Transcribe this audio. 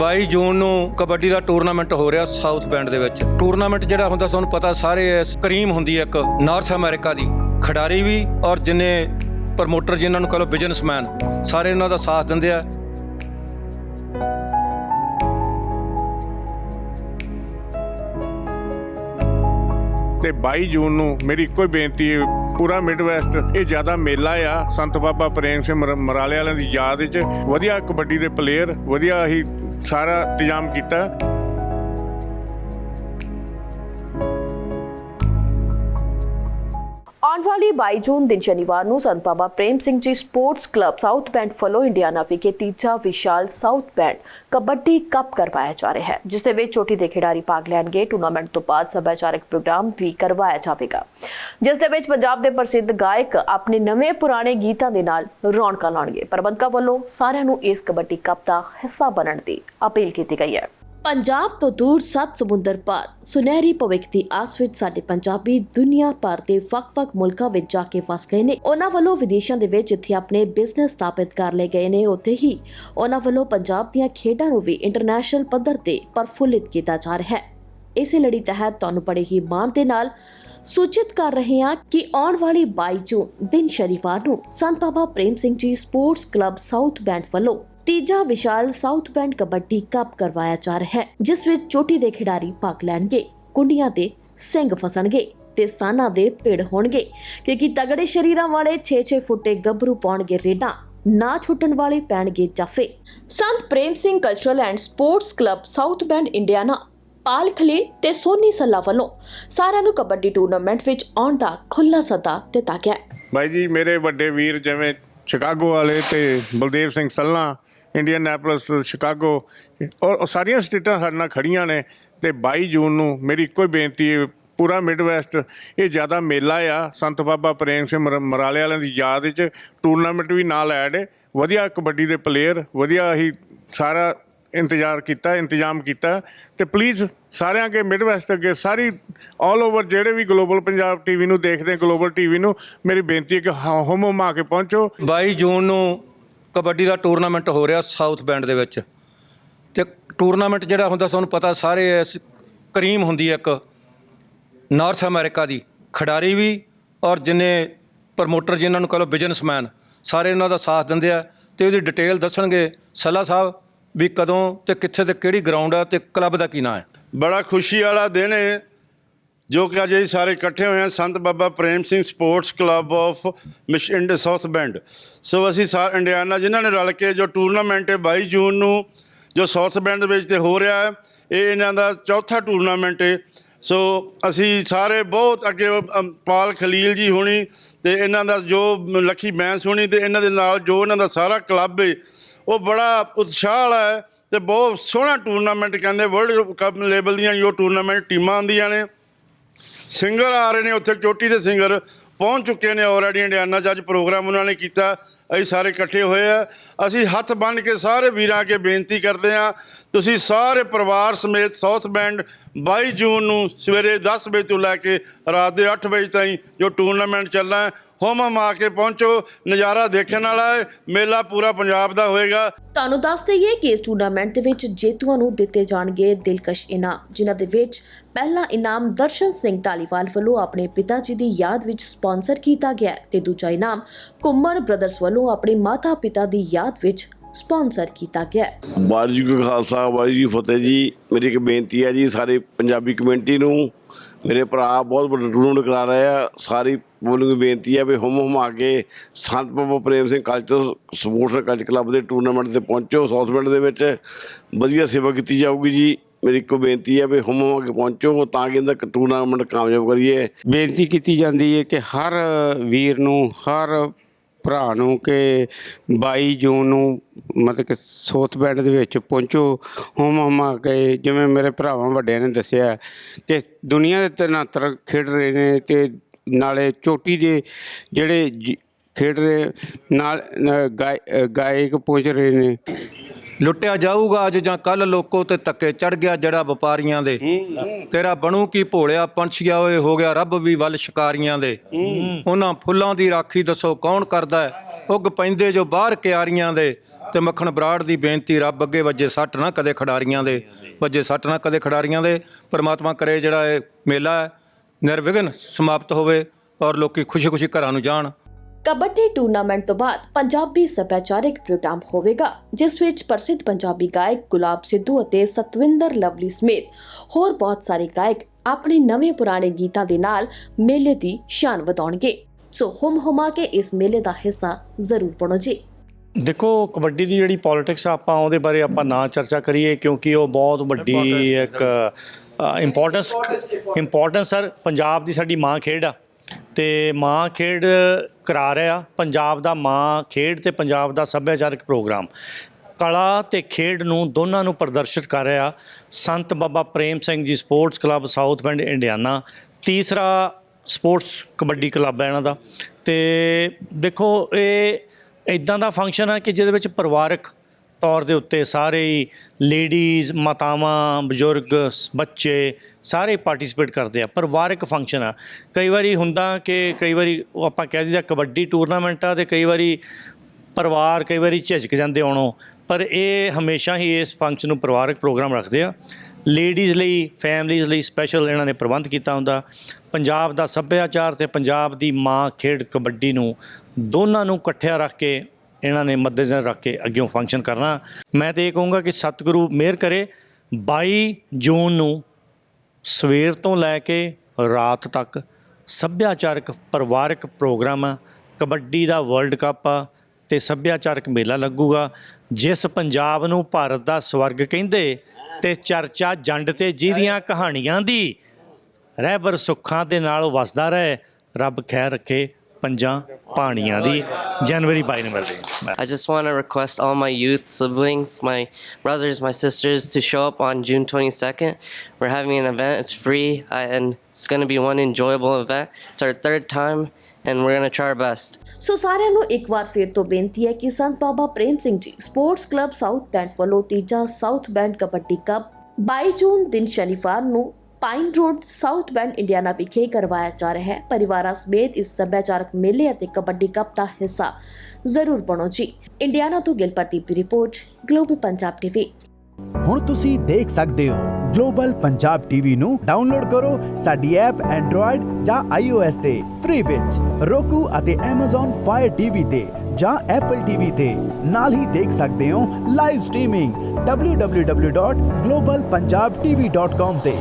22 ਜੂਨ ਨੂੰ ਕਬੱਡੀ ਦਾ ਟੂਰਨਾਮੈਂਟ ਹੋ ਰਿਹਾ ਸਾਊਥ ਬੈਂਡ ਦੇ ਵਿੱਚ। ਟੂਰਨਾਮੈਂਟ ਜਿਹੜਾ ਹੁੰਦਾ ਤੁਹਾਨੂੰ ਪਤਾ ਸਾਰੇ ਸਕਰੀਮ ਹੁੰਦੀ ਹੈ ਇੱਕ ਨਾਰਥ ਅਮਰੀਕਾ ਦੀ। ਖਿਡਾਰੀ ਵੀ ਔਰ ਜਿੰਨੇ ਪ੍ਰਮੋਟਰ ਜਿਨ੍ਹਾਂ ਨੂੰ ਕਹ ਲਓ ਬਿਜ਼ਨਸਮੈਨ ਸਾਰੇ ਉਹਨਾਂ ਦਾ ਸਾਥ ਦਿੰਦੇ ਆ। ਤੇ 22 ਜੂਨ ਨੂੰ ਮੇਰੀ ਇੱਕੋ ਹੀ ਬੇਨਤੀ ਹੈ, ਪੂਰਾ ਮਿਡਵੈਸਟ ਇਹ ਜ਼ਿਆਦਾ ਮੇਲਾ ਆ, ਸੰਤ ਬਾਬਾ ਪ੍ਰੇਮ ਸਿੰਘ ਮਰਾਲੇ ਵਾਲਿਆਂ ਦੀ ਯਾਦ ਵਿੱਚ। ਵਧੀਆ ਕਬੱਡੀ ਦੇ ਪਲੇਅਰ ਵਧੀਆ ਹੀ ਸਾਰਾ ਇੰਤਜ਼ਾਮ ਕੀਤਾ। ਆਉਣ ਵਾਲੀ 22 ਜੂਨ ਦਿਨ ਸ਼ਨੀਵਾਰ ਨੂੰ ਸੰਤ Baba Prem Singh ji sports club South Bend flow Indiana ਵਿਖੇ ਤੀਜਾ ਵਿਸ਼ਾਲ ਸਾਊਥ ਬੈਂਡ ਕਬੱਡੀ ਕੱਪ ਕਰਵਾਇਆ ਜਾ ਰਿਹਾ ਹੈ, ਜਿਸ ਦੇ ਵਿੱਚ ਚੋਟੀ ਦੇ ਖਿਡਾਰੀ ਭਾਗ ਲੈਣਗੇ। ਟੂਰਨਾਮੈਂਟ ਤੋਂ ਬਾਅਦ ਸੱਭਿਆਚਾਰਕ ਪ੍ਰੋਗਰਾਮ ਵੀ ਕਰਵਾਇਆ ਜਾਵੇਗਾ। ਜਿਸ ਦੇ ਵਿੱਚ ਪੰਜਾਬ ਦੇ ਪ੍ਰਸਿੱਧ ਗਾਇਕ ਆਪਣੇ ਨਵੇਂ ਪੁਰਾਣੇ ਗੀਤਾਂ ਦੇ ਨਾਲ ਰੌਣਕਾਂ ਲਾਉਣਗੇ। ਪ੍ਰਬੰਧਕਾਂ ਵੱਲੋਂ ਸਾਰਿਆਂ ਨੂੰ ਇਸ ਕਬੱਡੀ ਕੱਪ ਦਾ ਹਿੱਸਾ ਬਣਨ ਦੀ ਅਪੀਲ ਕੀਤੀ ਗਈ ਹੈ। ਪੰਜਾਬ ਤੋਂ ਦੂਰ ਸੱਤ ਸਮੁੰਦਰ ਪਾਰ। ਸੁਨਹਿਰੀ ਭਵਿੱਖ ਦੀ ਆਸ ਵਿੱਚ ਸਾਡੇ ਪੰਜਾਬੀ ਦੁਨੀਆ ਭਰ ਦੇ ਵੱਖ-ਵੱਖ ਮੁਲਕਾਂ ਵਿੱਚ ਜਾ ਕੇ ਵਸ ਗਏ ਨੇ। ਉਹਨਾਂ ਵੱਲੋਂ ਵਿਦੇਸ਼ਾਂ ਦੇ ਵਿੱਚ ਜਿੱਥੇ ਆਪਣੇ ਬਿਜ਼ਨਸ ਸਥਾਪਿਤ ਕਰ ਲਏ ਗਏ ਨੇ। ਉੱਥੇ ਹੀ ਉਹਨਾਂ ਵੱਲੋਂ ਪੰਜਾਬ ਦੀਆਂ ਖੇਡਾਂ ਨੂੰ ਵੀ ਇੰਟਰਨੈਸ਼ਨਲ ਪੱਧਰ ਤੇ ਪਰਫੁੱਲਿਤ ਕੀਤਾ ਜਾ ਰਿਹਾ ਹੈ। ਇਸੇ ਲੜੀ ਤਹਿਤ ਤੁਹਾਨੂੰ ਬੜੇ ਹੀ ਮਾਣ ਦੇ ਨਾਲ ਸੂਚਿਤ ਕਰ ਰਹੇ ਹਾਂ ਕਿ ਆਉਣ ਵਾਲੀ 22 ਜੂਨ ਦਿਨ ਸ਼ਨੀਵਾਰ ਨੂੰ ਸੰਤ Baba Prem Singh ji sports club South Bend ਵੱਲੋਂ ਤੀਜਾ ਵਿਸ਼ਾਲ ਸਾਊਥ ਬੈਂਡ ਕਬੱਡੀ ਕੱਪ ਕਰਵਾਇਆ ਜਾ ਰਿਹਾ ਹੈ, ਜਿਸ ਵਿੱਚ ਚੋਟੀ ਦੇ ਖਿਡਾਰੀ ਭਾਗ ਲੈਣਗੇ, ਕੁੰਡੀਆਂ ਦੇ ਸਿੰਘ ਫਸਣਗੇ ਤੇ ਸਾਨਾ ਦੇ ਪੇੜ ਹੋਣਗੇ, ਕਿਉਂਕਿ ਤਗੜੇ ਸ਼ਰੀਰਾਂ ਵਾਲੇ 6-6 ਫੁੱਟੇ ਗੱਭਰੂ ਪਾਉਣਗੇ ਰੇਡਾਂ, ਨਾ ਛੁੱਟਣ ਵਾਲੇ ਪੈਣਗੇ ਜਾਫੇ। Sant Prem Singh cultural and sports club South Bend Indiana Pal Khalil ਤੇ ਸੋਨੀ ਸੱਲਾ ਵੱਲੋਂ ਸਾਰਿਆਂ ਨੂੰ ਕਬੱਡੀ ਟੂਰਨਾਮੈਂਟ ਵਿੱਚ ਆਉਣ ਦਾ ਖੁੱਲਾ ਸੱਦਾ ਦਿੱਤਾ ਗਿਆ ਹੈ। ਜੀ, ਮੇਰੇ ਵੱਡੇ ਵੀਰ ਜਿਵੇਂ ਸ਼ਿਕਾਗੋ ਵਾਲੇ ਤੇ ਬਲਦੇਵ ਸਿੰਘ ਸੱਲਾ ਇੰਡੀਅਨੈਪੋਲਿਸ ਸ਼ਿਕਾਗੋ ਔਰ ਸਾਰੀਆਂ ਸਟੇਟਾਂ ਸਾਡੇ ਨਾਲ ਖੜੀਆਂ ਨੇ ਤੇ 22 ਜੂਨ ਨੂੰ ਮੇਰੀ ਇੱਕੋ ਹੀ ਬੇਨਤੀ ਹੈ, ਪੂਰਾ ਮਿਡਵੈਸਟ ਇਹ ਜ਼ਿਆਦਾ ਮੇਲਾ ਆ। ਸੰਤ ਬਾਬਾ ਪ੍ਰੇਮ ਸਿੰਘ ਮਰਾਲੇ ਵਾਲਿਆਂ ਦੀ ਯਾਦ ਵਿੱਚ ਟੂਰਨਾਮੈਂਟ ਵੀ ਨਾਲ ਐਡ। ਹੈ ਵਧੀਆ ਕਬੱਡੀ ਦੇ ਪਲੇਅਰ ਵਧੀਆ ਹੀ ਸਾਰਾ ਇੰਤਜ਼ਾਰ ਕੀਤਾ, ਇੰਤਜ਼ਾਮ ਕੀਤਾ। ਤੇ ਪਲੀਜ਼ ਸਾਰਿਆਂ ਅੱਗੇ ਮਿਡਵੈਸਟ ਅੱਗੇ ਸਾਰੀ ਆਲ ਓਵਰ ਜਿਹੜੇ ਵੀ ਗਲੋਬਲ ਪੰਜਾਬ ਟੀਵੀ ਨੂੰ ਦੇਖਦੇ ਗਲੋਬਲ ਟੀਵੀ ਨੂੰ, ਮੇਰੀ ਬੇਨਤੀ ਹੈ ਕਿ ਹੋਮ ਹੁਮਾ ਕੇ ਪਹੁੰਚੋ। 22 ਜੂਨ ਨੂੰ ਕਬੱਡੀ ਦਾ ਟੂਰਨਾਮੈਂਟ ਹੋ ਰਿਹਾ ਸਾਊਥ ਬੈਂਡ ਦੇ ਵਿੱਚ। ਤੇ ਟੂਰਨਾਮੈਂਟ ਜਿਹੜਾ ਹੁੰਦਾ ਤੁਹਾਨੂੰ ਪਤਾ ਸਾਰੇ ਇਸ ਕਰੀਮ ਹੁੰਦੀ ਹੈ ਇੱਕ, ਨਾਰਥ ਅਮਰੀਕਾ ਦੀ। ਖਿਡਾਰੀ ਵੀ ਔਰ ਜਿੰਨੇ ਪ੍ਰਮੋਟਰ ਜਿਨ੍ਹਾਂ ਨੂੰ ਕਹ ਲਓ ਬਿਜ਼ਨਸਮੈਨ, ਸਾਰੇ ਉਹਨਾਂ ਦਾ ਸਾਥ ਦਿੰਦੇ ਆ ਤੇ ਉਹਦੀ ਡਿਟੇਲ ਦੱਸਣਗੇ ਸੱਲਾ ਸਾਹਿਬ ਵੀ ਕਦੋਂ ਤੇ ਕਿੱਥੇ ਤੇ ਕਿਹੜੀ ਗਰਾਊਂਡ ਆ ਤੇ ਕਲੱਬ ਦਾ ਕੀ ਨਾਂ ਹੈ। ਬੜਾ ਖੁਸ਼ੀ ਵਾਲਾ ਦਿਨ ਹੈ ਜੋ ਕਿ ਅੱਜ ਅਸੀਂ ਸਾਰੇ ਇਕੱਠੇ ਹੋਏ ਹਾਂ, Sant Baba Prem Singh sports club of ਮਿਸ਼ ਇੰਡ ਸਾਊਥ ਬੈਂਡ ਸੋ ਅਸੀਂ ਸਾਰ ਇੰਡੀਆਨਾ ਜਿਨ੍ਹਾਂ ਨੇ ਰਲ ਕੇ ਜੋ ਟੂਰਨਾਮੈਂਟ ਹੈ 22 ਜੂਨ ਨੂੰ, ਜੋ ਸਾਊਥ ਬੈਂਡ ਦੇ ਵਿੱਚ ਤੇ ਹੋ ਰਿਹਾ ਹੈ, ਇਹ ਇਹਨਾਂ ਦਾ ਚੌਥਾ ਟੂਰਨਾਮੈਂਟ ਹੈ। ਸੋ ਅਸੀਂ ਸਾਰੇ ਬਹੁਤ ਅੱਗੇ ਪਾਲ ਖਲੀਲ ਜੀ ਹੋਣੀ ਤੇ ਇਹਨਾਂ ਦਾ ਜੋ ਲੱਖੀ ਬੈਂਸ ਹੋਣੀ ਤੇ ਇਹਨਾਂ ਦੇ ਨਾਲ ਜੋ ਇਹਨਾਂ ਦਾ ਸਾਰਾ ਕਲੱਬ ਹੈ, ਉਹ ਬੜਾ ਉਤਸ਼ਾਹ ਵਾਲਾ ਹੈ ਤੇ ਬਹੁਤ ਸੋਹਣਾ ਟੂਰਨਾਮੈਂਟ ਕਹਿੰਦੇ ਵਰਲਡ ਕੱਪ ਲੈਵਲ ਦੀਆਂ ਜੋ ਟੂਰਨਾਮੈਂਟ ਟੀਮਾਂ ਆਉਂਦੀਆਂ ਨੇ। ਸਿੰਗਰ ਆ ਰਹੇ ਨੇ ਉੱਥੇ, ਚੋਟੀ ਦੇ ਸਿੰਗਰ ਪਹੁੰਚ ਚੁੱਕੇ ਨੇ ਆਲਰੇਡੀ ਇੰਡੀਆਨਾ 'ਚ ਅੱਜ ਪ੍ਰੋਗਰਾਮ ਉਹਨਾਂ ਨੇ ਕੀਤਾ, ਅਸੀਂ ਸਾਰੇ ਇਕੱਠੇ ਹੋਏ ਆ। ਅਸੀਂ ਹੱਥ ਬੰਨ੍ਹ ਕੇ ਸਾਰੇ ਵੀਰਾਂ ਅੱਗੇ ਬੇਨਤੀ ਕਰਦੇ ਆ, ਤੁਸੀਂ ਸਾਰੇ ਪਰਿਵਾਰ ਸਮੇਤ ਸਾਊਥ ਬੈਂਡ 22 ਜੂਨ ਨੂੰ ਸਵੇਰੇ 10 ਵਜੇ ਤੋਂ ਲੈ ਕੇ ਰਾਤ ਦੇ 8 ਵਜੇ ਤਾਈਂ ਜੋ ਟੂਰਨਾਮੈਂਟ ਚੱਲਣਾ ਹੋਮ ਆ ਕੇ ਪਹੁੰਚੋ। ਨਜ਼ਾਰਾ ਦੇਖਣ ਵਾਲਾ ਹੈ। ਮੇਲਾ ਪੂਰਾ ਪੰਜਾਬ ਦਾ ਹੋਏਗਾ। ਤੁਹਾਨੂੰ ਦੱਸ ਦਈਏ ਕਿ ਇਸ ਟੂਰਨਾਮੈਂਟ ਦੇ ਵਿੱਚ ਜੇਤੂਆਂ ਨੂੰ ਦਿੱਤੇ ਜਾਣਗੇ ਦਿਲਕਸ਼ ਇਨਾਮ ਜਿਨ੍ਹਾਂ ਦੇ ਵਿੱਚ ਪਹਿਲਾ ਇਨਾਮ ਦਰਸ਼ਨ ਸਿੰਘ ਧਾਲੀਵਾਲ ਵੱਲੋਂ ਆਪਣੇ ਪਿਤਾ ਜੀ ਦੀ ਯਾਦ ਵਿੱਚ ਸਪਾਂਸਰ ਕੀਤਾ ਗਿਆ ਤੇ ਦੂਜਾ ਇਨਾਮ ਕੁੰਮਰ ਬ੍ਰਦਰਸ ਵੱਲੋਂ ਆਪਣੇ ਮਾਤਾ ਪਿਤਾ ਦੀ ਯਾਦ ਵਿੱਚ ਸਪਾਂਸਰ ਕੀਤਾ ਗਿਆ ਵਾਹਿਗੁਰੂ ਜੀ ਕਾ ਖਾਲਸਾ ਵਾਹਿਗੁਰੂ ਜੀ ਫਤਿਹ ਜੀ। ਮੇਰੀ ਇੱਕ ਬੇਨਤੀ ਹੈ ਜੀ ਸਾਰੇ ਪੰਜਾਬੀ ਕਮਿਊਨਿਟੀ ਨੂੰ ਮੇਰੇ ਭਰਾ ਬਹੁਤ ਵੱਡਾ ਟੂਰਨਾਮੈਂਟ ਕਰਾ ਰਹੇ ਆ। ਸਾਰੀ ਬੋਲਿੰਗ ਬੇਨਤੀ ਹੈ ਵੀ ਹੁਮ ਹੁਮ ਆ ਕੇ Sant Baba Prem Singh culture sports culture club ਦੇ ਟੂਰਨਾਮੈਂਟ ਤੇ ਪਹੁੰਚੋ ਸਾਊਥ ਬੈਂਡ ਦੇ ਵਿੱਚ। ਵਧੀਆ ਸੇਵਾ ਕੀਤੀ ਜਾਊਗੀ ਜੀ। ਮੇਰੀ ਇੱਕੋ ਬੇਨਤੀ ਹੈ ਵੀ ਹੁਮ ਹੁਮ ਆ ਕੇ ਪਹੁੰਚੋ, ਤਾਂ ਕਿ ਇਹਦਾ ਟੂਰਨਾਮੈਂਟ ਕਾਮਯਾਬ ਕਰੀਏ। ਬੇਨਤੀ ਕੀਤੀ ਜਾਂਦੀ ਹੈ ਕਿ ਹਰ ਵੀਰ ਨੂੰ, ਹਰ ਭਰਾ ਨੂੰ ਕਿ 22 ਜੂਨ ਨੂੰ ਮਤਲਬ ਕਿ ਸੋਥ ਬੈਂਡ ਦੇ ਵਿੱਚ ਪਹੁੰਚੋ। ਹੋਮ ਹਮਾ ਕੇ ਜਿਵੇਂ ਮੇਰੇ ਭਰਾਵਾਂ ਵੱਡਿਆਂ ਨੇ ਦੱਸਿਆ ਕਿ ਦੁਨੀਆ ਦੇ ਤਨਾਤਰ ਖੇਡ ਰਹੇ ਨੇ ਤੇ ਨਾਲੇ ਚੋਟੀ ਦੇ ਜਿਹੜੇ ਜ- ਖੇਡ ਰਹੇ ਨਾਲ ਅ, ਗਾਇਕ ਪਹੁੰਚ ਰਹੇ ਨੇ। ਲੁੱਟਿਆ ਜਾਊਗਾ ਅੱਜ ਜਾਂ ਕੱਲ ਲੋਕੋ ਤੇ ਤੱਕੇ ਚੜ ਗਿਆ ਜਿਹੜਾ ਵਪਾਰੀਆਂ ਦੇ। ਤੇਰਾ ਬਣੂ ਕੀ ਭੋਲਿਆ, ਪੰਛੀਆ ਓਏ, ਹੋ ਗਿਆ ਰੱਬ ਵੀ ਵੱਲ ਸ਼ਿਕਾਰੀਆਂ ਦੇ। ਉਹਨਾਂ ਫੁੱਲਾਂ ਦੀ ਰਾਖੀ ਦੱਸੋ ਕੌਣ ਕਰਦਾ ਹੈ? ਉੱਗ ਪੈਂਦੇ ਜੋ ਬਾਹਰ ਕਿਆਰੀਆਂ ਦੇ। ਤੇ ਮੱਖਣ ਬਰਾੜ ਦੀ ਬੇਨਤੀ, ਰੱਬ ਅੱਗੇ ਵੱਜੇ ਸੱਟ ਨਾ ਕਦੇ ਖਿਡਾਰੀਆਂ ਦੇ। ਵੱਜੇ ਸੱਟ ਨਾ ਕਦੇ ਖਿਡਾਰੀਆਂ ਦੇ। ਪਰਮਾਤਮਾ ਕਰੇ ਜਿਹੜਾ ਇਹ ਮੇਲਾ ਹੈ, ਨਿਰਵਿਘਨ ਸਮਾਪਤ ਹੋਵੇ ਔਰ ਲੋਕੀ ਖੁਸ਼ੀ-ਖੁਸ਼ੀ ਘਰਾਂ ਨੂੰ ਜਾਣ। ਕਬੱਡੀ ਟੂਰਨਾਮੈਂਟ ਤੋਂ ਬਾਅਦ ਪੰਜਾਬੀ ਸੱਭਿਆਚਾਰਕ ਪ੍ਰੋਗਰਾਮ ਹੋਵੇਗਾ ਜਿਸ ਵਿੱਚ ਪ੍ਰਸਿੱਧ ਪੰਜਾਬੀ ਗਾਇਕ ਗੁਲਾਬ ਸਿੱਧੂ ਅਤੇ ਸਤਵਿੰਦਰ ਲਵਲੀ ਸਮੇਤ ਹੋਰ ਬਹੁਤ ਸਾਰੇ ਗਾਇਕ ਆਪਣੇ ਨਵੇਂ ਪੁਰਾਣੇ ਗੀਤਾਂ ਦੇ ਨਾਲ ਮੇਲੇ ਦੀ ਸ਼ਾਨ ਵਧਾਉਣਗੇ। ਸੋ ਹੁਮ ਹੁਮਾ ਕੇ ਇਸ ਮੇਲੇ ਦਾ ਹਿੱਸਾ ਜ਼ਰੂਰ ਬਣੋ ਜੀ। ਦੇਖੋ ਕਬੱਡੀ ਦੀ ਜਿਹੜੀ ਪੋਲਿਟਿਕਸ ਆ ਆਪਾਂ ਉਹਦੇ ਬਾਰੇ ਆਪਾਂ ਨਾ ਚਰਚਾ ਕਰੀਏ ਕਿਉਂਕਿ ਉਹ ਬਹੁਤ ਵੱਡੀ ਇੱਕ ਇੰਪੋਰਟੈਂਸ ਇੰਪੋਰਟੈਂਸ ਸਰ ਪੰਜਾਬ ਦੀ ਸਾਡੀ ਮਾਂ ਖੇਡ ਆ। ਤੇ ਮਾਂ ਖੇਡ ਕਰਾ ਰਿਹਾ। ਪੰਜਾਬ ਦਾ ਮਾਂ ਖੇਡ ਤੇ ਪੰਜਾਬ ਦਾ ਸੱਭਿਆਚਾਰਕ ਪ੍ਰੋਗਰਾਮ। ਕਲਾ ਤੇ ਖੇਡ ਨੂੰ ਦੋਨਾਂ ਨੂੰ ਪ੍ਰਦਰਸ਼ਿਤ ਕਰ ਰਿਹਾ ਸੰਤ Baba Prem Singh ji sports club South Bend Indiana. ਤੀਸਰਾ ਸਪੋਰਟਸ ਕਬੱਡੀ ਕਲੱਬ ਹੈ ਇਹਨਾਂ ਦਾ। ਤੇ ਦੇਖੋ, ਇਹ ਇਦਾਂ ਦਾ ਫੰਕਸ਼ਨ ਹੈ ਕਿ ਜਿਹਦੇ ਵਿੱਚ ਪਰਿਵਾਰਕ ਤੌਰ ਦੇ ਉੱਤੇ ਸਾਰੇ ਹੀ ਲੇਡੀਜ਼, ਮਾਤਾਵਾਂ, ਬਜ਼ੁਰਗ, ਸ- ਬੱਚੇ ਸਾਰੇ ਪਾਰਟਿਸਿਪੇਟ ਕਰਦੇ ਆ ਪਰਿਵਾਰਕ ਫੰਕਸ਼ਨ ਆ। ਕਈ ਵਾਰੀ ਹੁੰਦਾ ਕਿ ਕਈ ਵਾਰੀ ਉਹ ਆਪਾਂ ਕਹਿ ਦਿੰਦੇ ਆ ਕਬੱਡੀ ਟੂਰਨਾਮੈਂਟ ਆ ਤੇ ਕਈ ਵਾਰੀ ਪਰਿਵਾਰ ਕਈ ਵਾਰੀ ਝਿਜਕ ਜਾਂਦੇ ਆਉਣੋਂ, ਪਰ ਇਹ ਹਮੇਸ਼ਾ ਹੀ ਇਸ ਫੰਕਸ਼ਨ ਨੂੰ ਪਰਿਵਾਰਕ ਪ੍ਰੋਗਰਾਮ ਰੱਖਦੇ ਆ। ਲੇਡੀਜ਼ ਲਈ, ਫੈਮਲੀਜ਼ ਲਈ ਸਪੈਸ਼ਲ ਇਹਨਾਂ ਨੇ ਪ੍ਰਬੰਧ ਕੀਤਾ ਹੁੰਦਾ। ਪੰਜਾਬ ਦਾ ਸੱਭਿਆਚਾਰ ਤੇ ਪੰਜਾਬ ਦੀ ਮਾਂ ਖੇਡ ਕਬੱਡੀ ਨੂੰ ਦੋਨਾਂ ਨੂੰ ਇਕੱਠਿਆ ਰੱਖ ਕੇ ਇਹਨਾਂ ਨੇ ਮੱਦੇਨਜ਼ਰ ਰੱਖ ਕੇ ਅੱਗੇ ਫੰਕਸ਼ਨ ਕਰਨਾ। ਮੈਂ ਤੇ ਇਹ ਕਹੂੰਗਾ ਕਿ ਸਤਿਗੁਰੂ ਮਿਹਰ ਕਰੇ 22 ਜੂਨ ਨੂੰ ਸਵੇਰ ਤੋਂ ਲੈ ਕੇ ਰਾਤ ਤੱਕ ਸੱਭਿਆਚਾਰਕ ਪਰਿਵਾਰਕ ਪ੍ਰੋਗਰਾਮ ਆ, ਕਬੱਡੀ ਦਾ ਵਰਲਡ ਕੱਪ ਆ, ਤੇ ਸੱਭਿਆਚਾਰਕ ਮੇਲਾ ਲੱਗੂਗਾ, ਜਿਸ ਪੰਜਾਬ ਨੂੰ ਭਾਰਤ ਦਾ ਸਵਰਗ ਕਹਿੰਦੇ ਤੇ ਚਰਚਾ ਜੰਡ ਤੇ ਜਿਹਦੀਆਂ ਕਹਾਣੀਆਂ ਦੀ ਰਹਿਬਰ ਸੁੱਖਾਂ ਦੇ ਨਾਲ ਉਹ ਵਸਦਾ ਰਹੇ, ਰੱਬ ਖੈਰ ਰੱਖੇ ਪੰਜਾਂ ਪਾਣੀਆਂ ਦੀ ਜਨਵਰੀ 22 ਨੂੰ ਮਿਲਦੇ ਹਾਂ I just want to request all my youth siblings, my brothers, my sisters, to show up on June 22nd. We're having an event. It's free, I, and it's going to be one enjoyable event. It's our third time, and we're going to try our best. ਸੋ ਸਾਰਿਆਂ ਨੂੰ ਇੱਕ ਵਾਰ ਫਿਰ ਤੋਂ ਬੇਨਤੀ ਹੈ ਕਿ ਸੰਤ Baba Prem Singh ji sports club South Bend ਵੱਲੋਂ ਤੀਜਾ South Bend kabaddi cup 22 June ਦਿਨ ਸ਼ਨੀਵਾਰ ਨੂੰ Pine Road, South Bend Indiana ਵਿਖੇ ਕਰਵਾਇਆ ਜਾ ਰਿਹਾ ਹੈ। ਪਰਿਵਾਰਾਂ ਸਮੇਤ ਇਸ ਸੱਭਿਆਚਾਰਕ ਮੇਲੇ ਅਤੇ ਕਬੱਡੀ ਕੱਪ ਦਾ ਹਿੱਸਾ ਜ਼ਰੂਰ ਬਣੋ ਜੀ। ਇੰਡੀਆਨਾ ਤੋਂ ਗਿਲਪਰਦੀਪ ਦੀ ਰਿਪੋਰਟ ਗਲੋਬਲ ਪੰਜਾਬ ਟੀਵੀ ਹੁਣ ਤੁਸੀਂ ਦੇਖ ਸਕਦੇ ਹੋ ਗਲੋਬਲ ਪੰਜਾਬ ਟੀਵੀ ਨੂੰ ਡਾਊਨਲੋਡ ਕਰੋ ਸਾਡੀ ਐਪ ਐਂਡਰੋਇਡ ਜਾਂ iOS ਤੇ ਫ੍ਰੀ ਵਿੱਚ, roku ਅਤੇ Amazon Fire TV ਤੇ ਜਾਂ Apple TV ਤੇ। ਨਾਲ ਹੀ ਦੇਖ ਸਕਦੇ ਹੋ ਲਾਈਵ ਸਟ੍ਰੀਮਿੰਗ www.globalpunjabtv.com ਤੇ।